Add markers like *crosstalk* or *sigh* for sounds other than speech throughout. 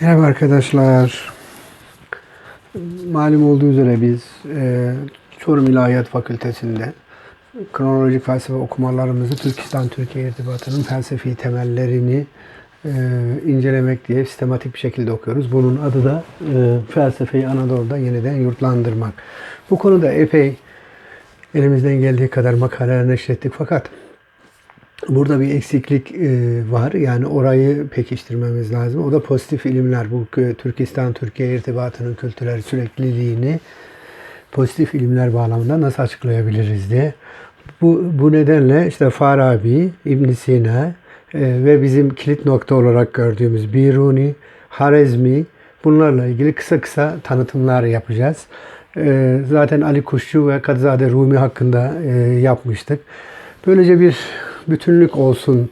Merhaba arkadaşlar. Malum olduğu üzere biz e, Çorum İlahiyat Fakültesi'nde kronolojik felsefe okumalarımızı Türkistan Türkiye irtibatının felsefi temellerini e, incelemek diye sistematik bir şekilde okuyoruz. Bunun adı da e, felsefeyi Anadolu'da yeniden yurtlandırmak. Bu konuda epey elimizden geldiği kadar makaleler neşrettik fakat Burada bir eksiklik e, var. Yani orayı pekiştirmemiz lazım. O da pozitif ilimler. Bu kö- Türkistan Türkiye irtibatının kültürel sürekliliğini pozitif ilimler bağlamında nasıl açıklayabiliriz diye. Bu, bu nedenle işte Farabi, İbn Sina e, ve bizim kilit nokta olarak gördüğümüz Biruni, Harezmi bunlarla ilgili kısa kısa tanıtımlar yapacağız. E, zaten Ali Kuşçu ve Kadızade Rumi hakkında e, yapmıştık. Böylece bir bütünlük olsun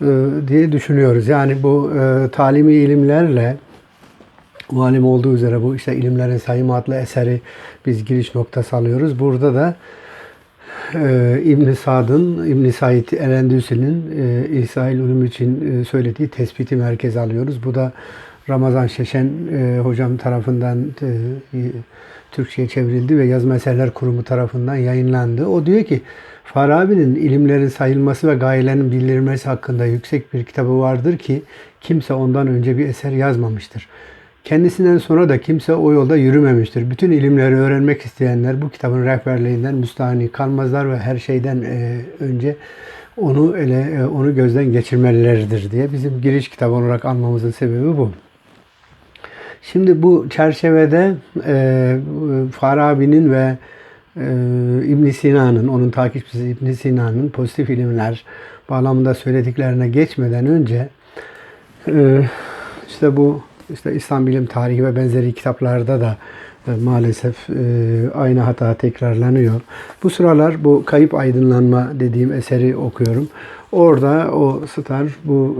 e, diye düşünüyoruz. Yani bu e, talimi ilimlerle malum olduğu üzere bu işte ilimlerin sayımı adlı eseri biz giriş noktası alıyoruz. Burada da e, İbn Sad'ın, İbn Said el-Endüsi'nin e, İsrail Ulum için e, söylediği tespiti merkez alıyoruz. Bu da Ramazan Şeşen e, hocam tarafından e, Türkçe'ye çevrildi ve Yazma Eserler Kurumu tarafından yayınlandı. O diyor ki Farabi'nin ilimlerin sayılması ve gayelerin bildirilmesi hakkında yüksek bir kitabı vardır ki kimse ondan önce bir eser yazmamıştır. Kendisinden sonra da kimse o yolda yürümemiştir. Bütün ilimleri öğrenmek isteyenler bu kitabın rehberliğinden müstahni kalmazlar ve her şeyden e, önce onu ele e, onu gözden geçirmelileridir diye bizim giriş kitabı olarak almamızın sebebi bu. Şimdi bu çerçevede e, Farabi'nin ve e, İbn Sina'nın, onun takipçisi İbn Sina'nın pozitif ilimler bağlamında söylediklerine geçmeden önce e, işte bu işte İslam bilim tarihi ve benzeri kitaplarda da e, maalesef e, aynı hata tekrarlanıyor. Bu sıralar bu Kayıp Aydınlanma dediğim eseri okuyorum. Orada o Star bu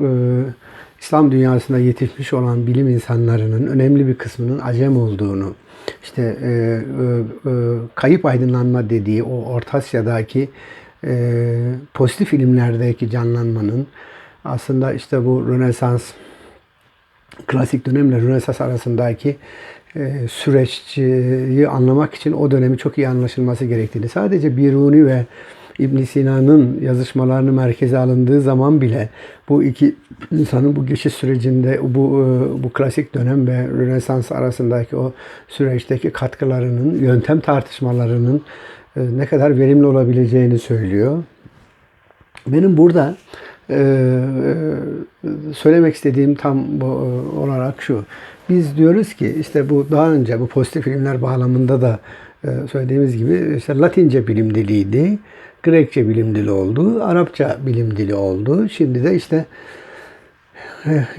İslam dünyasında yetişmiş olan bilim insanlarının önemli bir kısmının acem olduğunu, işte e, e, e, kayıp aydınlanma dediği o Orta Asya'daki e, pozitif ilimlerdeki canlanmanın aslında işte bu Rönesans klasik dönemle Rönesans arasındaki e, süreçyi anlamak için o dönemi çok iyi anlaşılması gerektiğini, sadece Biruni ve İbn Sina'nın yazışmalarını merkeze alındığı zaman bile bu iki insanın bu geçiş sürecinde bu e, bu klasik dönem ve Rönesans arasındaki o süreçteki katkılarının, yöntem tartışmalarının e, ne kadar verimli olabileceğini söylüyor. Benim burada e, söylemek istediğim tam bu olarak şu. Biz diyoruz ki işte bu daha önce bu pozitif ilimler bağlamında da söylediğimiz gibi işte Latince bilim diliydi. Grekçe bilim dili oldu, Arapça bilim dili oldu. Şimdi de işte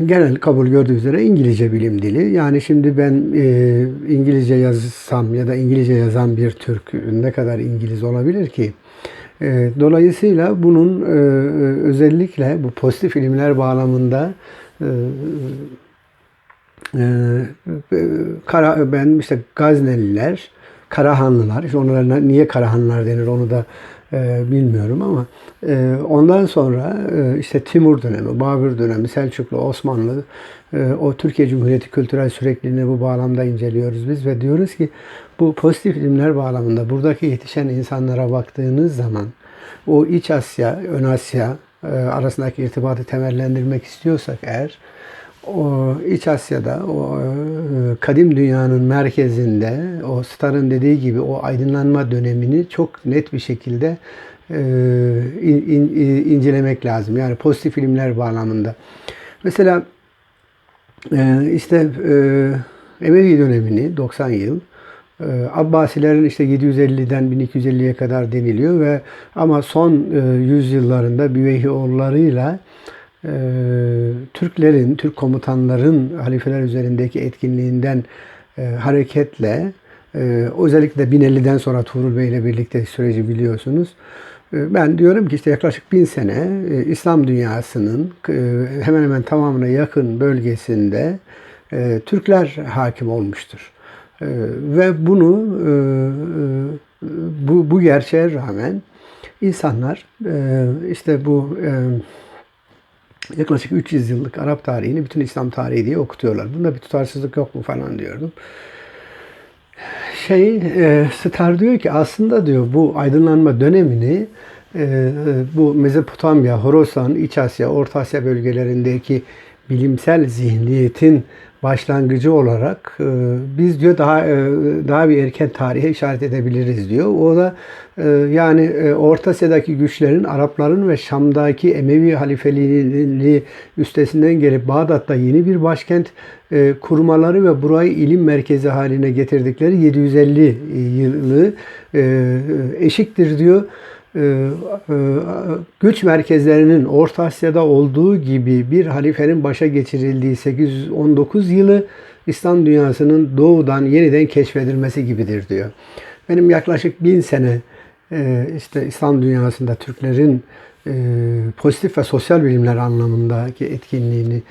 genel kabul gördüğü üzere İngilizce bilim dili. Yani şimdi ben e, İngilizce yazsam ya da İngilizce yazan bir Türk ne kadar İngiliz olabilir ki? E, dolayısıyla bunun e, özellikle bu pozitif ilimler bağlamında e, e, kara, ben işte Gazneliler, Karahanlılar, işte onlara niye Karahanlılar denir onu da e, bilmiyorum ama e, ondan sonra e, işte Timur dönemi, Babür dönemi, Selçuklu, Osmanlı, e, o Türkiye Cumhuriyeti kültürel sürekliliğini bu bağlamda inceliyoruz biz ve diyoruz ki bu pozitif ilimler bağlamında buradaki yetişen insanlara baktığınız zaman o İç Asya, Ön Asya e, arasındaki irtibatı temellendirmek istiyorsak eğer o İç Asya'da o e, kadim dünyanın merkezinde o Star'ın dediği gibi o aydınlanma dönemini çok net bir şekilde e, in, incelemek lazım. Yani pozitif filmler bağlamında. Mesela e, işte Emevi dönemini 90 yıl Abbasilerin işte 750'den 1250'ye kadar deniliyor ve ama son yüzyıllarında Büveyhioğullarıyla e, Türklerin, Türk komutanların halifeler üzerindeki etkinliğinden e, hareketle e, özellikle 1050'den sonra Tuğrul Bey ile birlikte süreci biliyorsunuz. E, ben diyorum ki işte yaklaşık bin sene İslam dünyasının hemen hemen tamamına yakın bölgesinde Türkler hakim olmuştur. Ve bunu bu, bu gerçeğe rağmen insanlar işte bu yaklaşık 300 yıllık Arap tarihini bütün İslam tarihi diye okutuyorlar. Bunda bir tutarsızlık yok mu falan diyordum. Şey, e, Star diyor ki aslında diyor bu aydınlanma dönemini e, e, bu Mezopotamya, Horasan, İç Asya, Orta Asya bölgelerindeki bilimsel zihniyetin başlangıcı olarak e, biz diyor daha e, daha bir erken tarihe işaret edebiliriz diyor. O da e, yani e, Orta Asya'daki güçlerin Arapların ve Şam'daki Emevi halifeliği üstesinden gelip Bağdat'ta yeni bir başkent e, kurmaları ve burayı ilim merkezi haline getirdikleri 750 yılı e, eşiktir diyor e, e, güç merkezlerinin Orta Asya'da olduğu gibi bir halifenin başa geçirildiği 819 yılı İslam dünyasının doğudan yeniden keşfedilmesi gibidir diyor. Benim yaklaşık bin sene e, işte İslam dünyasında Türklerin pozitif ve sosyal bilimler anlamındaki etkinliğini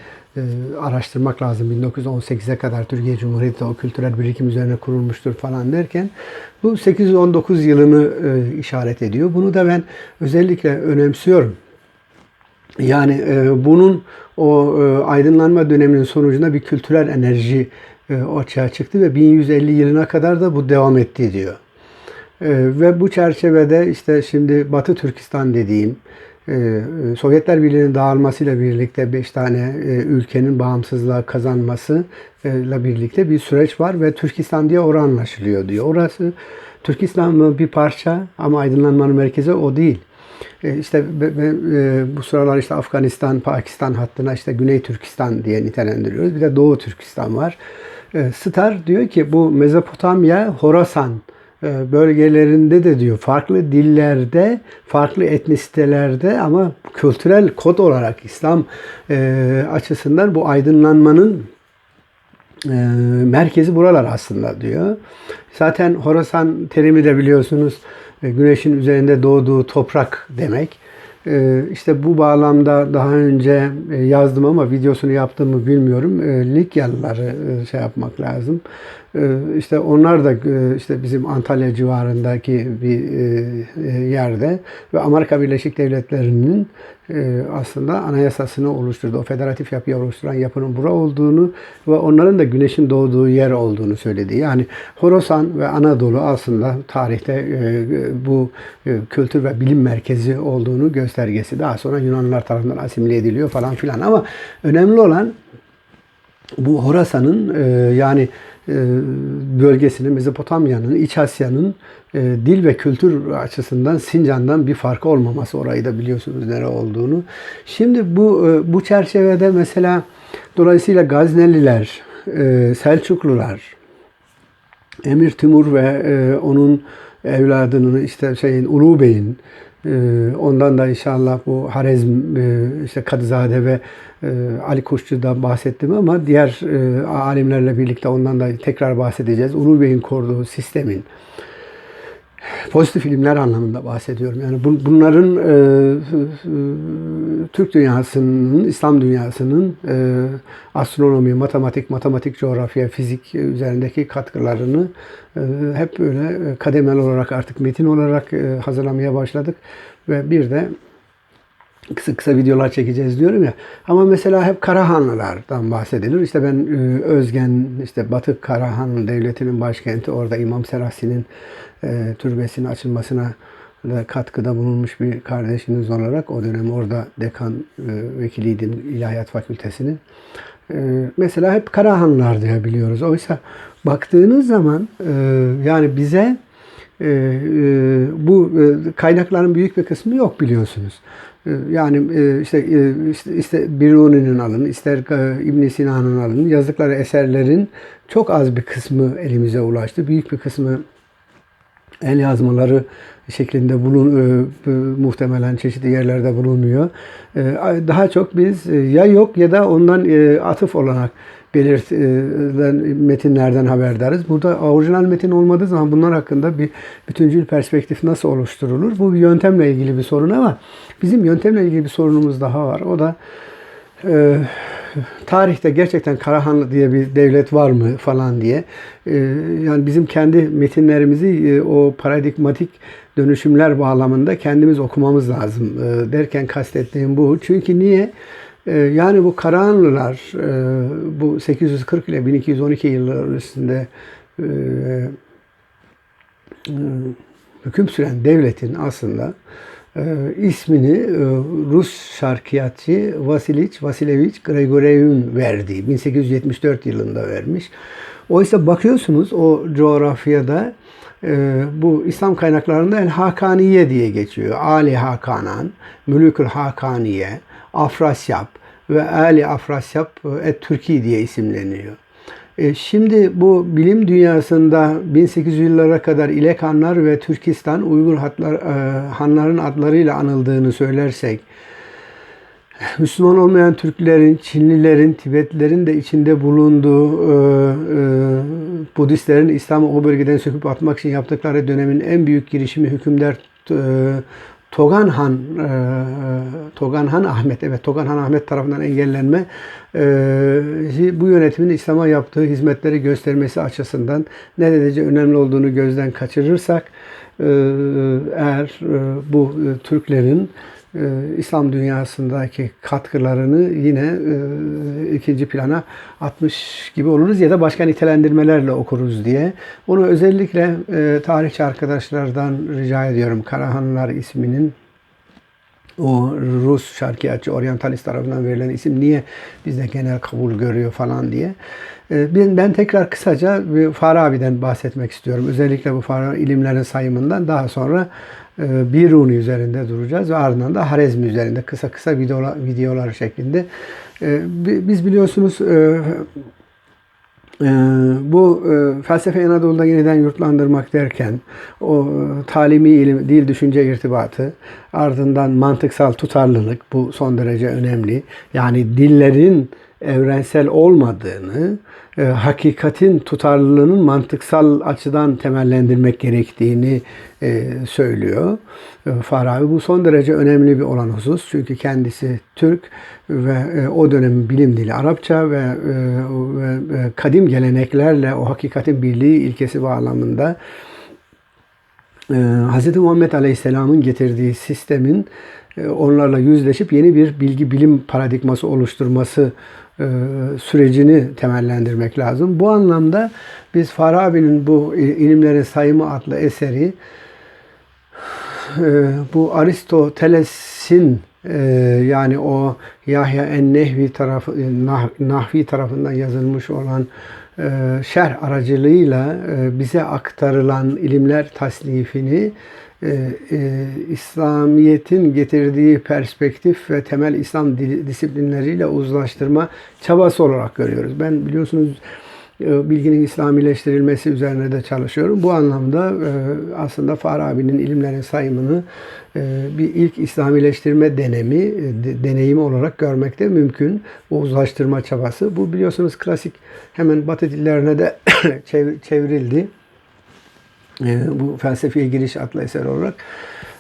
araştırmak lazım. 1918'e kadar Türkiye Cumhuriyeti o kültürel birikim üzerine kurulmuştur falan derken bu 819 yılını işaret ediyor. Bunu da ben özellikle önemsiyorum. Yani bunun o aydınlanma döneminin sonucunda bir kültürel enerji ortaya çıktı ve 1150 yılına kadar da bu devam etti diyor. Ve bu çerçevede işte şimdi Batı Türkistan dediğim ee, Sovyetler Birliği'nin dağılmasıyla birlikte 5 tane e, ülkenin bağımsızlığa kazanmasıyla birlikte bir süreç var ve Türkistan diye orası anlaşılıyor diyor. Orası Türkistan'ın bir parça ama aydınlanmanın merkezi o değil. E, işte e, bu sıralar işte Afganistan, Pakistan hattına işte Güney Türkistan diye nitelendiriyoruz. Bir de Doğu Türkistan var. Star diyor ki bu Mezopotamya, Horasan e, bölgelerinde de diyor farklı dillerde, farklı etnisitelerde ama kültürel kod olarak İslam e, açısından bu aydınlanmanın e, merkezi buralar aslında diyor. Zaten Horasan terimi de biliyorsunuz güneşin üzerinde doğduğu toprak demek. İşte bu bağlamda daha önce yazdım ama videosunu yaptığımı bilmiyorum. Likyalıları şey yapmak lazım. Ee, işte onlar da e, işte bizim Antalya civarındaki bir e, e, yerde ve Amerika Birleşik Devletleri'nin aslında anayasasını oluşturdu. O federatif yapıyı oluşturan yapının bura olduğunu ve onların da güneşin doğduğu yer olduğunu söyledi. Yani Horasan ve Anadolu aslında tarihte bu kültür ve bilim merkezi olduğunu göstergesi. Daha sonra Yunanlılar tarafından asimile ediliyor falan filan ama önemli olan bu Horasan'ın yani bölgesinin, Mezopotamya'nın, İç Asya'nın e, dil ve kültür açısından Sincan'dan bir farkı olmaması. Orayı da biliyorsunuz nere olduğunu. Şimdi bu e, bu çerçevede mesela dolayısıyla Gazneliler, Selçuklular, Emir Timur ve onun evladının işte şeyin Ulu Bey'in ondan da inşallah bu Harezm işte Kadızade ve ee, Ali Kuşçu'dan bahsettim ama diğer e, alimlerle birlikte ondan da tekrar bahsedeceğiz. Ulu Bey'in kurduğu sistemin pozitif ilimler anlamında bahsediyorum. Yani bunların e, Türk dünyasının, İslam dünyasının e, astronomi, matematik, matematik coğrafya, fizik üzerindeki katkılarını hep böyle kademel olarak artık metin olarak hazırlamaya başladık ve bir de kısa kısa videolar çekeceğiz diyorum ya. Ama mesela hep Karahanlılardan bahsedilir. İşte ben e, Özgen, işte Batı Karahanlı Devleti'nin başkenti orada İmam Serasi'nin e, türbesinin açılmasına da katkıda bulunmuş bir kardeşiniz olarak o dönem orada dekan e, vekiliydim İlahiyat Fakültesinin. E, mesela hep Karahanlılar diye biliyoruz. Oysa baktığınız zaman e, yani bize e, e, bu e, kaynakların büyük bir kısmı yok biliyorsunuz. Ee, yani e, işte işte, işte Biruni'nin alın, ister e, İbn Sina'nın alın, yazdıkları eserlerin çok az bir kısmı elimize ulaştı. Büyük bir kısmı el yazmaları şeklinde bulun muhtemelen çeşitli yerlerde bulunuyor. Daha çok biz ya yok ya da ondan atıf olarak belirtilen metinlerden haberdarız. Burada orijinal metin olmadığı zaman bunlar hakkında bir bütüncül perspektif nasıl oluşturulur? Bu bir yöntemle ilgili bir sorun ama bizim yöntemle ilgili bir sorunumuz daha var. O da e, tarihte gerçekten Karahanlı diye bir devlet var mı falan diye. E, yani bizim kendi metinlerimizi e, o paradigmatik dönüşümler bağlamında kendimiz okumamız lazım. E, derken kastettiğim bu. Çünkü niye? E, yani bu Karahanlılar e, bu 840 ile 1212 yılları arasında e, e, hüküm süren devletin aslında ismini Rus şarkiyatçı Vasiliç Vasilevich Grigorev'in verdiği 1874 yılında vermiş. Oysa bakıyorsunuz o coğrafyada bu İslam kaynaklarında El Hakaniye diye geçiyor. Ali Hakanan, Mülükül Hakaniye, Afrasyap ve Ali Afrasyap Et Türki diye isimleniyor. E, Şimdi bu bilim dünyasında 1800 yıllara kadar İlek Hanlar ve Türkistan Uygur hatlar, e, hanların adlarıyla anıldığını söylersek, Müslüman olmayan Türklerin, Çinlilerin, Tibetlilerin de içinde bulunduğu e, Budistlerin İslam'ı o bölgeden söküp atmak için yaptıkları dönemin en büyük girişimi hükümdar Togan Han, e, Togan Han Ahmet, evet Togan Han Ahmet tarafından engellenme e, bu yönetimin İslam'a yaptığı hizmetleri göstermesi açısından ne derece önemli olduğunu gözden kaçırırsak e, eğer e, bu e, Türklerin e, İslam dünyasındaki katkılarını yine e, ikinci plana atmış gibi oluruz ya da başka nitelendirmelerle okuruz diye. Onu özellikle e, tarihçi arkadaşlardan rica ediyorum. Karahanlılar isminin o Rus şarkiyatçı, oryantalist tarafından verilen isim niye bizde genel kabul görüyor falan diye. Ee, Ben, tekrar kısaca Farabi'den bahsetmek istiyorum. Özellikle bu Farabi ilimlerin sayımından daha sonra e, Biruni üzerinde duracağız ve ardından da Harezmi üzerinde kısa kısa videolar, videolar şeklinde. Bi- Biz biliyorsunuz ee, bu e, felsefe Anadolu'da yeniden yurtlandırmak derken o e, talimi ilim, dil düşünce irtibatı ardından mantıksal tutarlılık bu son derece önemli. Yani dillerin evrensel olmadığını, e, hakikatin tutarlılığının mantıksal açıdan temellendirmek gerektiğini e, söylüyor. E, Farabi bu son derece önemli bir olan husus. Çünkü kendisi Türk ve e, o dönemin bilim dili Arapça ve, e, ve e, kadim geleneklerle o hakikatin birliği ilkesi bağlamında e, Hz. Muhammed Aleyhisselam'ın getirdiği sistemin e, onlarla yüzleşip yeni bir bilgi bilim paradigması oluşturması sürecini temellendirmek lazım. Bu anlamda biz Farabi'nin bu ilimlerin sayımı adlı eseri e, bu Aristoteles'in e, yani o Yahya en-Nehvi tarafı Nah- Nahvi tarafından yazılmış olan e, şerh aracılığıyla e, bize aktarılan ilimler tasnifini e, e, İslamiyet'in getirdiği perspektif ve temel İslam di- disiplinleriyle uzlaştırma çabası olarak görüyoruz. Ben biliyorsunuz e, bilginin İslamileştirilmesi üzerine de çalışıyorum. Bu anlamda e, aslında Farabi'nin ilimlerin sayımını e, bir ilk İslamileştirme denemi, e, de- deneyimi olarak görmek de mümkün. Bu uzlaştırma çabası. Bu biliyorsunuz klasik hemen Batı dillerine de *coughs* çev- çevrildi. Bu felsefeye giriş adlı eser olarak.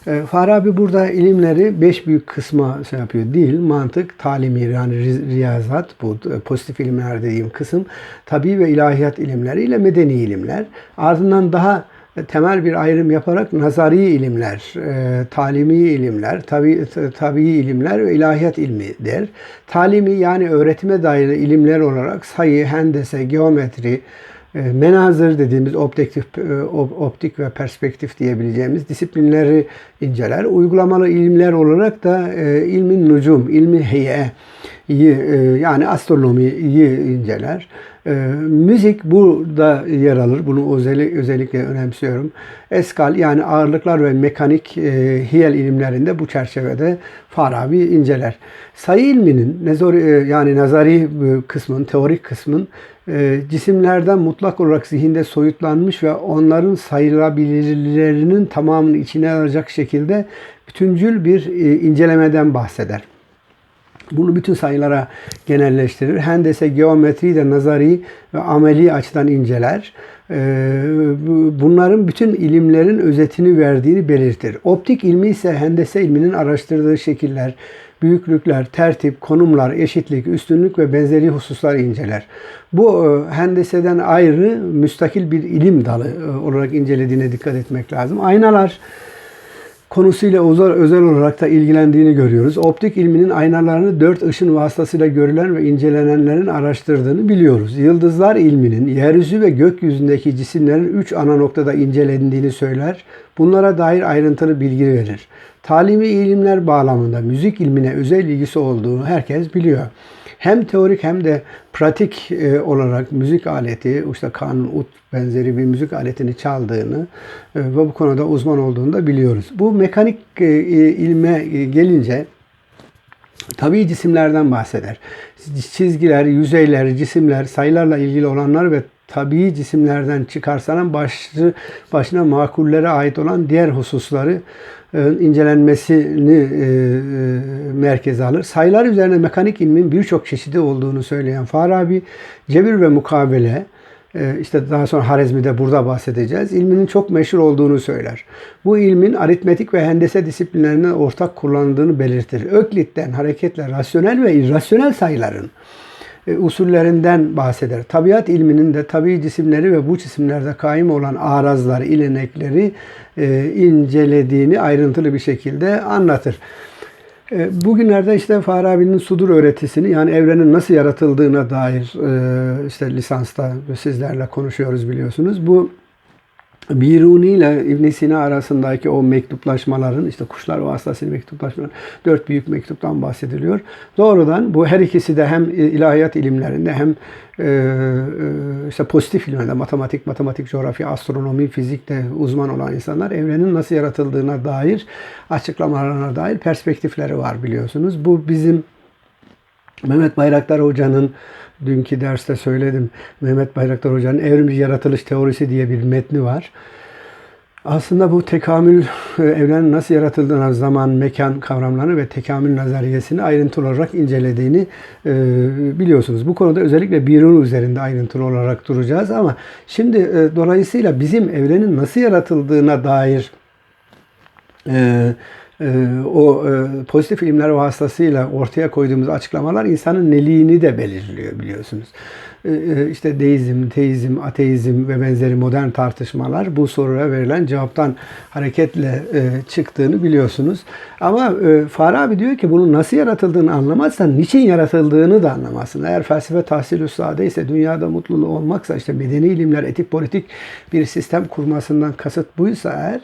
E, Farabi burada ilimleri beş büyük kısma şey yapıyor. Dil, mantık, talimi yani ri- riyazat, bu e, pozitif ilimler dediğim kısım, tabi ve ilahiyat ilimleri ile medeni ilimler. Ardından daha e, temel bir ayrım yaparak nazari ilimler, e, talimi ilimler, tabi, t- tabii ilimler ve ilahiyat ilmi der. Talimi yani öğretime dair ilimler olarak sayı, hendese, geometri, menazır dediğimiz optik, e, op- optik ve perspektif diyebileceğimiz disiplinleri inceler. Uygulamalı ilimler olarak da e, ilmin nucum, ilmi heye, yani astronomiyi inceler. E, müzik burada yer alır. Bunu özellikle, önemsiyorum. Eskal yani ağırlıklar ve mekanik e, hiyel ilimlerinde bu çerçevede Farabi inceler. Sayı ilminin e, yani nazari e, kısmın, teorik kısmın e, cisimlerden mutlak olarak zihinde soyutlanmış ve onların sayılabilirlerinin tamamını içine alacak şekilde bütüncül bir e, incelemeden bahseder. Bunu bütün sayılara genelleştirir. Hendese, geometri de nazari ve ameli açıdan inceler. Ee, bu- Bunların bütün ilimlerin özetini verdiğini belirtir. Optik ilmi ise hendese ilminin araştırdığı şekiller, büyüklükler, tertip, konumlar, eşitlik, üstünlük ve benzeri hususlar inceler. Bu e, hendeseden ayrı müstakil bir ilim dalı e, olarak incelediğine dikkat etmek lazım. Aynalar konusuyla özel, olarak da ilgilendiğini görüyoruz. Optik ilminin aynalarını dört ışın vasıtasıyla görülen ve incelenenlerin araştırdığını biliyoruz. Yıldızlar ilminin yeryüzü ve gökyüzündeki cisimlerin üç ana noktada incelendiğini söyler. Bunlara dair ayrıntılı bilgi verir. Talimi ilimler bağlamında müzik ilmine özel ilgisi olduğunu herkes biliyor hem teorik hem de pratik e, olarak müzik aleti, işte kanun, ut benzeri bir müzik aletini çaldığını e, ve bu konuda uzman olduğunu da biliyoruz. Bu mekanik e, ilme gelince tabii cisimlerden bahseder. Çizgiler, yüzeyler, cisimler, sayılarla ilgili olanlar ve tabii cisimlerden çıkarsanan başlı, başına makullere ait olan diğer hususları e, incelenmesini e, e, merkeze alır. Sayılar üzerine mekanik ilmin birçok çeşidi olduğunu söyleyen Farabi, cebir ve mukabele, işte daha sonra Harezmi'de burada bahsedeceğiz. İlminin çok meşhur olduğunu söyler. Bu ilmin aritmetik ve hendese disiplinlerine ortak kullanıldığını belirtir. Öklit'ten hareketle rasyonel ve irrasyonel sayıların usullerinden bahseder. Tabiat ilminin de tabi cisimleri ve bu cisimlerde kaim olan arazlar, ilenekleri e, incelediğini ayrıntılı bir şekilde anlatır. E, bugünlerde işte Farabi'nin sudur öğretisini yani evrenin nasıl yaratıldığına dair e, işte lisansta sizlerle konuşuyoruz biliyorsunuz. Bu Biruni ile İbn Sina arasındaki o mektuplaşmaların işte kuşlar vasıtasıyla mektuplaşmaların dört büyük mektuptan bahsediliyor. Doğrudan bu her ikisi de hem ilahiyat ilimlerinde hem e, e, işte pozitif ilimlerde matematik, matematik, coğrafya, astronomi, fizikte uzman olan insanlar evrenin nasıl yaratıldığına dair açıklamalarına dair perspektifleri var biliyorsunuz. Bu bizim Mehmet Bayraktar Hoca'nın dünkü derste söyledim. Mehmet Bayraktar Hoca'nın Evrimci Yaratılış Teorisi diye bir metni var. Aslında bu tekamül e, evrenin nasıl yaratıldığına zaman, mekan kavramlarını ve tekamül nazariyesini ayrıntılı olarak incelediğini e, biliyorsunuz. Bu konuda özellikle Birun üzerinde ayrıntılı olarak duracağız ama şimdi e, dolayısıyla bizim evrenin nasıl yaratıldığına dair e, o e, pozitif ilimler vasıtasıyla ortaya koyduğumuz açıklamalar insanın neliğini de belirliyor biliyorsunuz. Ee, e, işte deizm, teizm, ateizm ve benzeri modern tartışmalar bu soruya verilen cevaptan hareketle e, çıktığını biliyorsunuz. Ama Farabi diyor ki bunun nasıl yaratıldığını anlamazsan niçin yaratıldığını da anlamazsın. Eğer felsefe tahsil üstade ise dünyada mutluluğu olmaksa işte medeni ilimler etik politik bir sistem kurmasından kasıt buysa eğer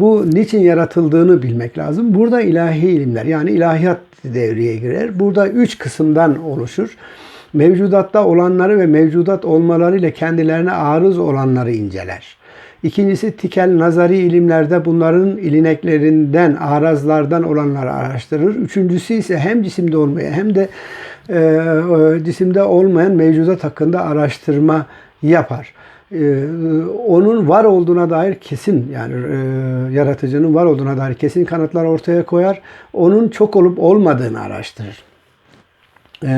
bu niçin yaratıldı yaratıldığını bilmek lazım. Burada ilahi ilimler yani ilahiyat devreye girer. Burada üç kısımdan oluşur. Mevcudatta olanları ve mevcudat olmalarıyla kendilerine arız olanları inceler. İkincisi tikel nazari ilimlerde bunların ilineklerinden, arazlardan olanları araştırır. Üçüncüsü ise hem cisimde olmayan hem de e, cisimde olmayan mevcudat hakkında araştırma yapar. Ee, onun var olduğuna dair kesin yani e, yaratıcının var olduğuna dair kesin kanıtlar ortaya koyar. Onun çok olup olmadığını araştırır. Ee,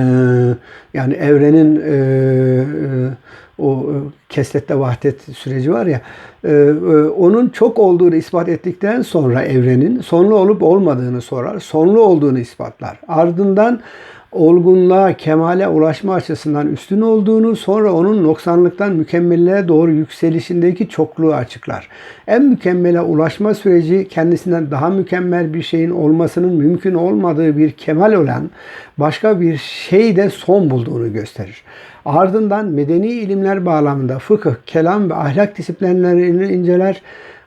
yani evrenin e, e, o keslette vahdet süreci var ya onun çok olduğunu ispat ettikten sonra evrenin sonlu olup olmadığını sorar. Sonlu olduğunu ispatlar. Ardından olgunluğa, kemale ulaşma açısından üstün olduğunu, sonra onun noksanlıktan mükemmelliğe doğru yükselişindeki çokluğu açıklar. En mükemmele ulaşma süreci kendisinden daha mükemmel bir şeyin olmasının mümkün olmadığı bir kemal olan başka bir şeyde son bulduğunu gösterir. Ardından medeni ilimler bağlamında fıkıh, kelam ve ahlak disiplinlerini inceler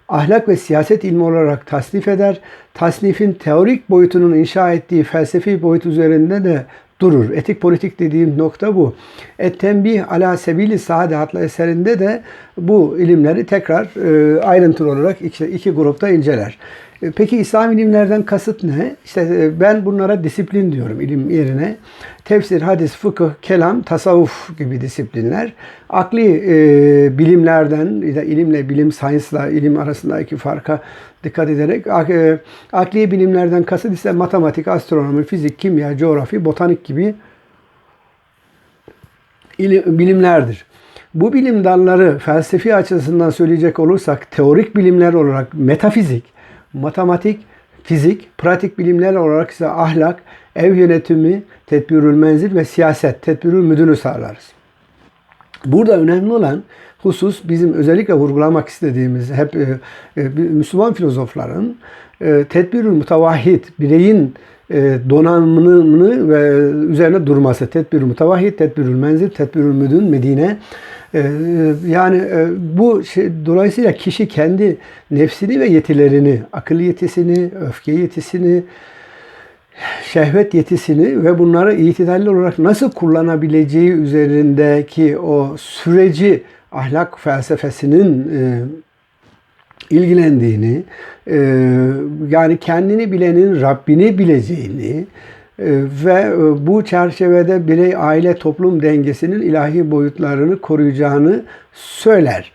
ahlak ve siyaset ilmi olarak tasnif eder. Tasnifin teorik boyutunun inşa ettiği felsefi boyut üzerinde de durur. Etik politik dediğim nokta bu. Et tembih ala sebili saade adlı eserinde de bu ilimleri tekrar e, ayrıntılı olarak iki, iki grupta inceler. E, peki İslam ilimlerden kasıt ne? İşte e, ben bunlara disiplin diyorum ilim yerine. Tefsir, hadis, fıkıh, kelam, tasavvuf gibi disiplinler. Akli e, bilimlerden, ilimle bilim, science'la ilim arasındaki farka dikkat ederek e, akli bilimlerden kasıt ise matematik, astronomi, fizik, kimya, coğrafi, botanik gibi ilim, bilimlerdir. Bu bilim dalları felsefi açısından söyleyecek olursak teorik bilimler olarak metafizik, matematik, fizik, pratik bilimler olarak ise ahlak, ev yönetimi, tedbirül menzil ve siyaset, tedbirül müdürü sağlarız. Burada önemli olan husus bizim özellikle vurgulamak istediğimiz hep e, e, Müslüman filozofların e, tedbirül mutavahhid bireyin e, donanımını ve üzerine durması. Tedbirül mutavahhid, tedbirül menzil, tedbirül müdün, Medine. E, yani e, bu şey, dolayısıyla kişi kendi nefsini ve yetilerini, akıl yetisini, öfke yetisini, şehvet yetisini ve bunları itidalli olarak nasıl kullanabileceği üzerindeki o süreci ahlak felsefesinin e, ilgilendiğini, e, yani kendini bilenin Rabbini bileceğini ve e, bu çerçevede birey aile toplum dengesinin ilahi boyutlarını koruyacağını söyler.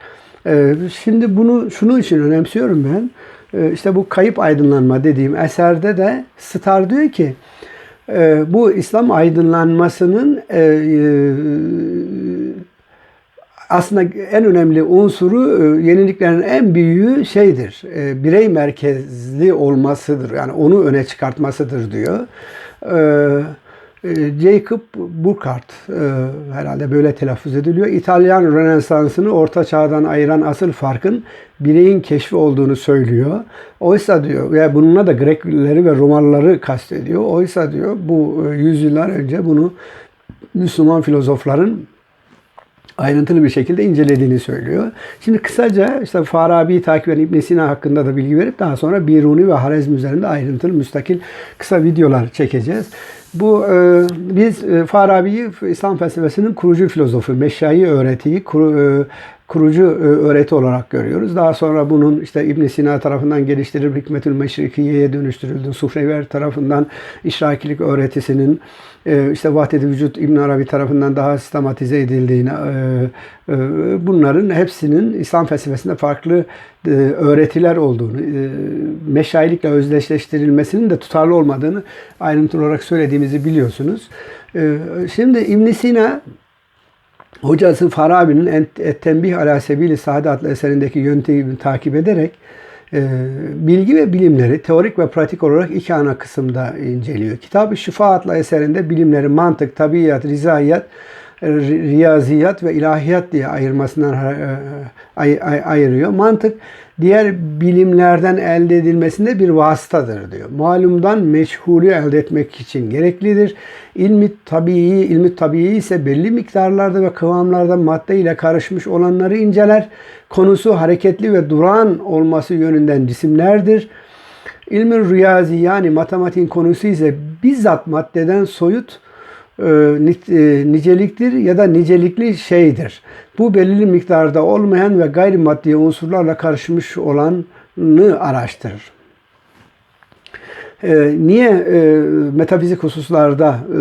E, şimdi bunu şunun için önemsiyorum ben. E, işte bu kayıp aydınlanma dediğim eserde de Star diyor ki e, bu İslam aydınlanmasının e, aslında en önemli unsuru yeniliklerin en büyüğü şeydir. Birey merkezli olmasıdır. Yani onu öne çıkartmasıdır diyor. Jacob Burckhardt herhalde böyle telaffuz ediliyor. İtalyan Rönesansı'nı Orta Çağ'dan ayıran asıl farkın bireyin keşfi olduğunu söylüyor. Oysa diyor ve bununla da Greklileri ve Romalıları kastediyor. Oysa diyor bu yüzyıllar önce bunu Müslüman filozofların ayrıntılı bir şekilde incelediğini söylüyor. Şimdi kısaca işte Farabi'yi takip eden İbn Sina hakkında da bilgi verip daha sonra Biruni ve Harezm üzerinde ayrıntılı müstakil kısa videolar çekeceğiz. Bu e, biz e, Farabi'yi İslam felsefesinin kurucu filozofu, meşayi öğretiyi kuru, e, kurucu e, öğreti olarak görüyoruz. Daha sonra bunun işte İbn Sina tarafından geliştirilip Hikmetül Meşrikiye'ye dönüştürüldü. Sufrever tarafından işrakilik öğretisinin e, işte Vahdet-i Vücut İbn Arabi tarafından daha sistematize edildiğini e, bunların hepsinin İslam felsefesinde farklı öğretiler olduğunu, meşayilikle özdeşleştirilmesinin de tutarlı olmadığını ayrıntılı olarak söylediğimizi biliyorsunuz. Şimdi İbn Sina hocası Farabi'nin Tembih ala Sebili Sade adlı eserindeki yöntemini takip ederek e, bilgi ve bilimleri teorik ve pratik olarak iki ana kısımda inceliyor. Kitab-ı Şifa adlı eserinde bilimleri mantık, tabiiyat, rizayat, riyaziyat ve ilahiyat diye ayırmasından e, ay, ay, ayırıyor. Mantık diğer bilimlerden elde edilmesinde bir vasıtadır diyor. Malumdan meşhulü elde etmek için gereklidir. İlmi tabii, ilmi tabii ise belli miktarlarda ve kıvamlarda madde ile karışmış olanları inceler. Konusu hareketli ve duran olması yönünden cisimlerdir. İlmin riyazi yani matematiğin konusu ise bizzat maddeden soyut e, e, niceliktir ya da nicelikli şeydir. Bu belirli miktarda olmayan ve gayrimaddi unsurlarla karışmış olanı araştırır. E, niye e, metafizik hususlarda e,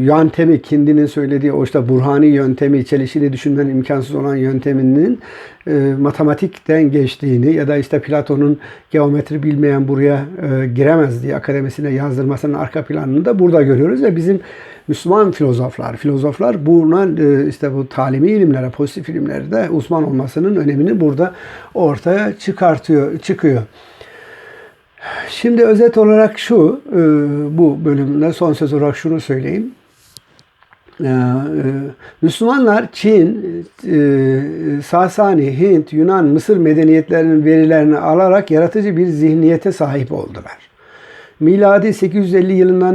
yöntemi, Kindi'nin söylediği o işte burhani yöntemi, çelişkili düşünmenin imkansız olan yönteminin e, matematikten geçtiğini ya da işte Platon'un geometri bilmeyen buraya e, giremez diye akademisine yazdırmasının arka planını da burada görüyoruz ve bizim Müslüman filozoflar, filozoflar buna e, işte bu talimi ilimlere, pozitif ilimlerde uzman olmasının önemini burada ortaya çıkartıyor, çıkıyor. Şimdi özet olarak şu, e, bu bölümde son söz olarak şunu söyleyeyim. E, Müslümanlar Çin, Sasani, Hint, Yunan, Mısır medeniyetlerinin verilerini alarak yaratıcı bir zihniyete sahip oldular. Miladi 850 yılından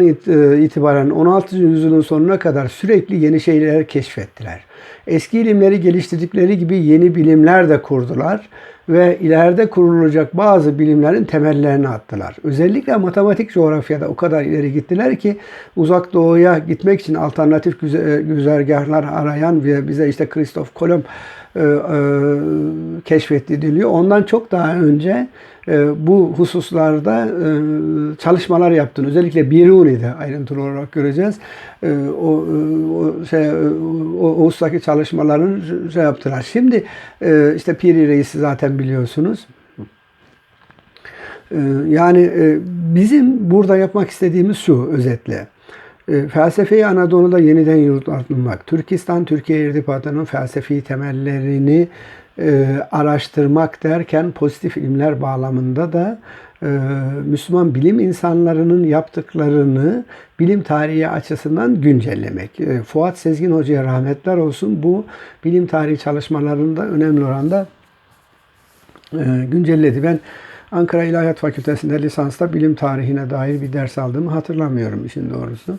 itibaren 16. yüzyılın sonuna kadar sürekli yeni şeyler keşfettiler. Eski ilimleri geliştirdikleri gibi yeni bilimler de kurdular ve ileride kurulacak bazı bilimlerin temellerini attılar. Özellikle matematik coğrafyada o kadar ileri gittiler ki uzak doğuya gitmek için alternatif güzergahlar arayan ve bize işte Christoph Kolomb e, e, keşfetti diliyor. Ondan çok daha önce e, bu hususlarda e, çalışmalar yaptığını özellikle Biruni'de ayrıntılı olarak göreceğiz. E, o, o şey o, o ustaki çalışmaların şey yaptılar. Şimdi işte Piri Reis'i zaten biliyorsunuz. Yani bizim burada yapmak istediğimiz şu özetle. E, felsefeyi Anadolu'da yeniden yurtlatmak, Türkistan, Türkiye irtibatının felsefi temellerini e, araştırmak derken pozitif ilimler bağlamında da e, Müslüman bilim insanlarının yaptıklarını bilim tarihi açısından güncellemek. Fuat Sezgin Hoca'ya rahmetler olsun. Bu bilim tarihi çalışmalarında önemli oranda güncelledi. Ben Ankara İlahiyat Fakültesi'nde lisansta bilim tarihine dair bir ders aldığımı hatırlamıyorum işin doğrusu.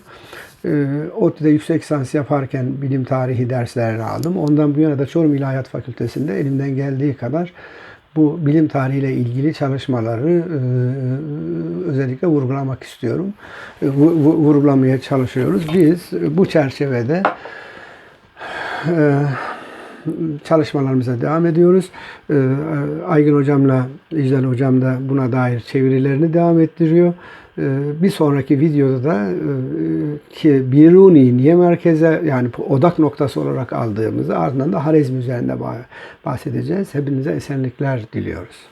E, ODTÜ'de yüksek lisans yaparken bilim tarihi derslerini aldım. Ondan bu yana da Çorum İlahiyat Fakültesi'nde elimden geldiği kadar bu bilim tarihiyle ilgili çalışmaları e, özellikle vurgulamak istiyorum. E, vu- vu- vurgulamaya çalışıyoruz. Biz bu çerçevede e, çalışmalarımıza devam ediyoruz. Ee, Aygün hocamla İclal hocam da buna dair çevirilerini devam ettiriyor. Ee, Bir sonraki videoda da e, ki Biruni niye merkeze yani odak noktası olarak aldığımızı ardından da Harezm üzerinde bah- bahsedeceğiz. Hepinize esenlikler diliyoruz.